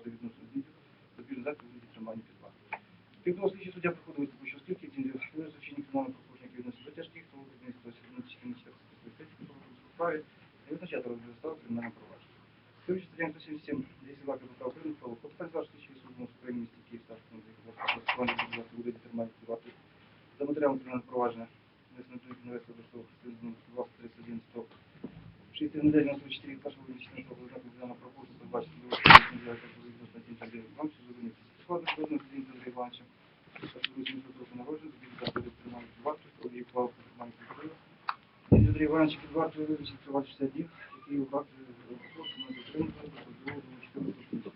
заходи відносно звітів, запобіжних заходів від тримання під вартою. Крім того, слідчий суддя проходив виступу, оскільки ці не звичайні кримінальних пропущення відносно до тяжких, то визнання ситуації на частині статті у справі не визначати розгляд справи кримінального провадження. Керуючи статтям 177 10 лаки про право України, про клопотань за слідчий суд в Москві місті Київ, старший на захоплення буде тримання під вартою за матеріалом кримінального провадження, внесено до інвестора до того, що 2031 стоп. 6 Дін Петра Івановича. Першого визначення року народження, тоді заходив тримання вартою, коли їх плавав тримання під вартою. Дін Петра Івановича під вартою визначив тривати 60 днів, який у вартою розпочав на дотримку до 2 до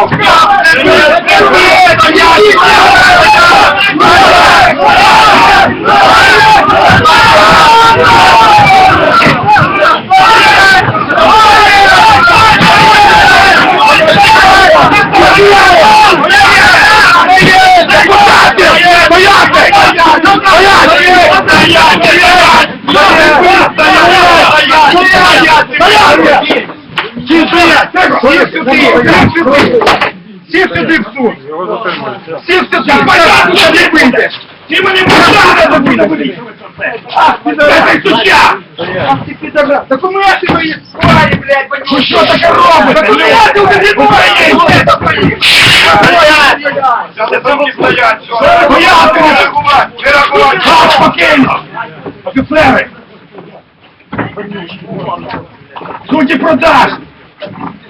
4 Запал сучки Всі сюди сюди, всіх сюди в суд! Всі сюди! Порядку не вийдеш! Ти мене можна забити! Це суддя! Документи мої складі, блядь, Ви що таке робите? Документи у мене немає! Стояти! Не рахувати! Не рахувати! Спокійно! Офіцери! Судді продаж!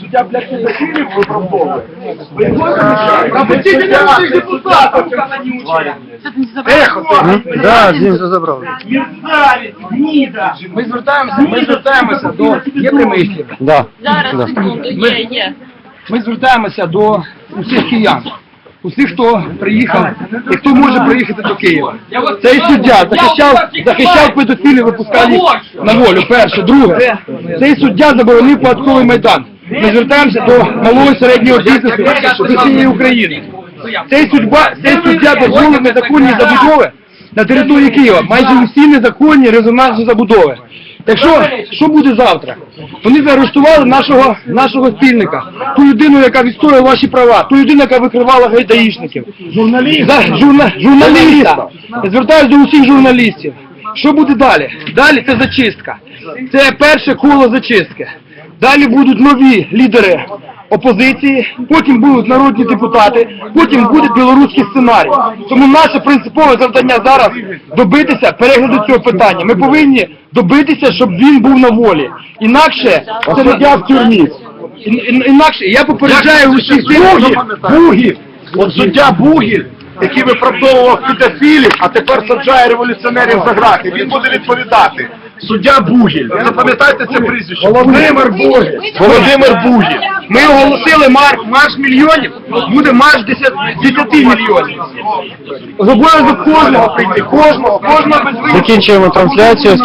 Суддя, блядь, не захилив виправдовує. Пропустите наших депутатів! Тихо, Да, він вже забрав. Мерзавець, гніда! Ми звертаємося, ми звертаємося до є примислів. Да. Зараз, секунду, є, є. Ми звертаємося до усіх киян, усіх, хто приїхав і хто може приїхати до Києва. Цей суддя захищав, захищав педофілів, випускав на волю. Перше, друге, цей суддя заборонив податковий майдан. Ми звертаємося до малого і середнього бізнесу з усієї України. Цей судьба, цей суддя дозволив незаконні забудови на території Києва. Майже усі незаконні резонансні забудови. Так що, що буде завтра? Вони заарештували нашого, нашого спільника, ту людину, яка відстоює ваші права, ту людину, яка викривала гайдаїшників. Журналіста. Журна, журналіста. Я звертаюся до усіх журналістів. Що буде далі? Далі це зачистка. Це перше коло зачистки. Далі будуть нові лідери опозиції, потім будуть народні депутати, потім буде білоруський сценарій. Тому наше принципове завдання зараз добитися перегляду цього питання. Ми повинні добитися, щоб він був на волі. Інакше це суддя в тюрмі. Ін- ін- Інакше я попереджаю усіх Бугів, Бугів, от суддя Бугів, який виправдовував педофілів, а тепер саджає революціонерів за грати. Він буде відповідати. Суддя Бугіль. Запам'ятайте це прізвище. Володимир Бугіль. Володимир Бугіль. Ми оголосили марш, марш мільйонів, буде марш 10, 10 мільйонів. З обов'язок кожного прийти, кожного, кожного без виключення. Закінчуємо трансляцію.